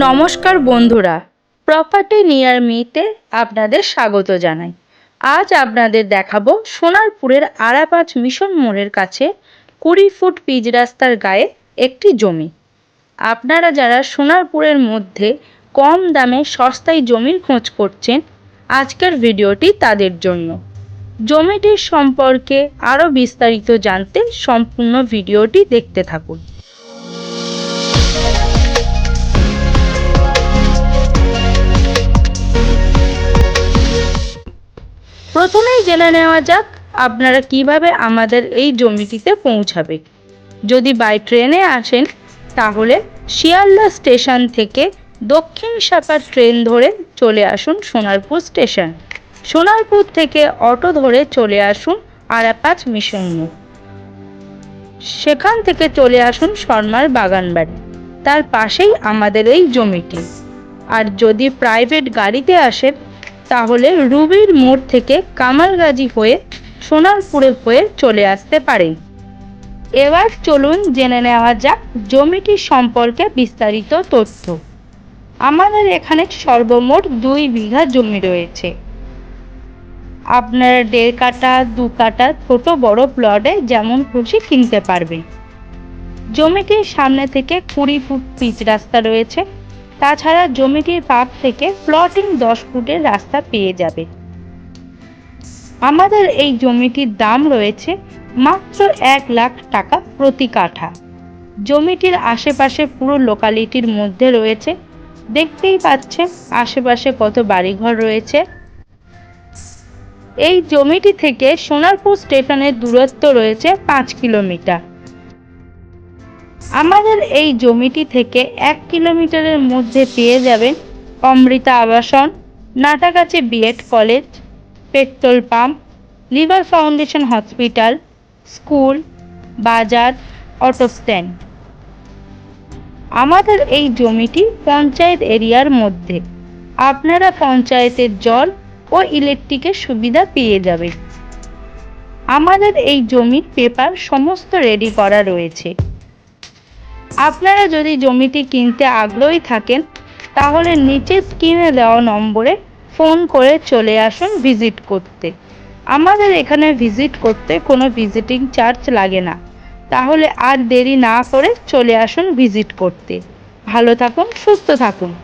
নমস্কার বন্ধুরা property near মিতে আপনাদের স্বাগত জানাই। আজ আপনাদের দেখাবো সোনারপুরের আরাপাঁচ মিশন মোড়ের কাছে কুড়ি ফুট পিচ রাস্তার গায়ে একটি জমি। আপনারা যারা সোনারপুরের মধ্যে কম দামে সস্তায় জমির খোঁজ করছেন, আজকের ভিডিওটি তাদের জন্য। জমিটির সম্পর্কে আরও বিস্তারিত জানতে সম্পূর্ণ ভিডিওটি দেখতে থাকুন। প্রথমেই জেনে নেওয়া যাক আপনারা কীভাবে আমাদের এই জমিটিতে পৌঁছাবে। যদি বাই ট্রেনে আসেন, তাহলে শিয়ালদা স্টেশন থেকে দক্ষিণ সাপার ট্রেন ধরে চলে আসুন সোনারপুর স্টেশন। সোনারপুর থেকে অটো ধরে চলে আসুন আরাপাঁচ মিশন সেখান থেকে চলে আসুন শর্মার বাগানবাড়ি। তার পাশেই আমাদের এই জমিটি। আর যদি প্রাইভেট গাড়িতে আসেন তাহলে রুবির মোড় থেকে কামালগাজী হয়ে সোনারপুরে হয়ে চলে আসতে পারেন এবার চলুন জেনে নেওয়া যাক জমিটি সম্পর্কে বিস্তারিত তথ্য। আমাদের এখানে সর্বমোট দুই বিঘা জমি রয়েছে। আপনারা দেড় কাটা দু কাটা ছোট বড় প্লটে যেমন খুশি কিনতে পারবেন। জমিটির সামনে থেকে কুড়ি ফুট পিচ রাস্তা রয়েছে। তাছাড়া জমিটির পাপ থেকে প্লটিং দশ ফুটের রাস্তা পেয়ে যাবে। আমাদের এই জমিটির দাম রয়েছে মাত্র এক লাখ টাকা প্রতি কাঠা। জমিটির আশেপাশে পুরো লোকালিটির মধ্যে রয়েছে। দেখতেই পাচ্ছেন, আশেপাশে কত বাড়িঘর রয়েছে। এই জমিটি থেকে সোনারপুর স্টেশনের দূরত্ব রয়েছে পাঁচ কিলোমিটার। আমাদের এই জমিটি থেকে এক কিলোমিটারের মধ্যে পেয়ে যাবেন Amrita Abasan, Natagachhi BEd college, petrol pump, liver foundation hospital, school, বাজার, অটো স্ট্যান্ড। আমাদের এই জমিটি পঞ্চায়েত এরিয়ার মধ্যে। আপনারা পঞ্চায়েতের জল ও ইলেকট্রিকের সুবিধা পেয়ে যাবেন। আমাদের এই জমির পেপার সমস্ত রেডি করা রয়েছে। আপনারা যদি জমিটি কিনতে আগ্রহী থাকেন, তাহলে নিচে স্ক্রিনে দেওয়া নম্বরে ফোন করে চলে আসুন ভিজিট করতে। আমাদের এখানে ভিজিট করতে কোনো ভিজিটিং চার্জ লাগে না। তাহলে আর দেরি না করে চলে আসুন ভিজিট করতে। ভালো থাকুন, সুস্থ থাকুন।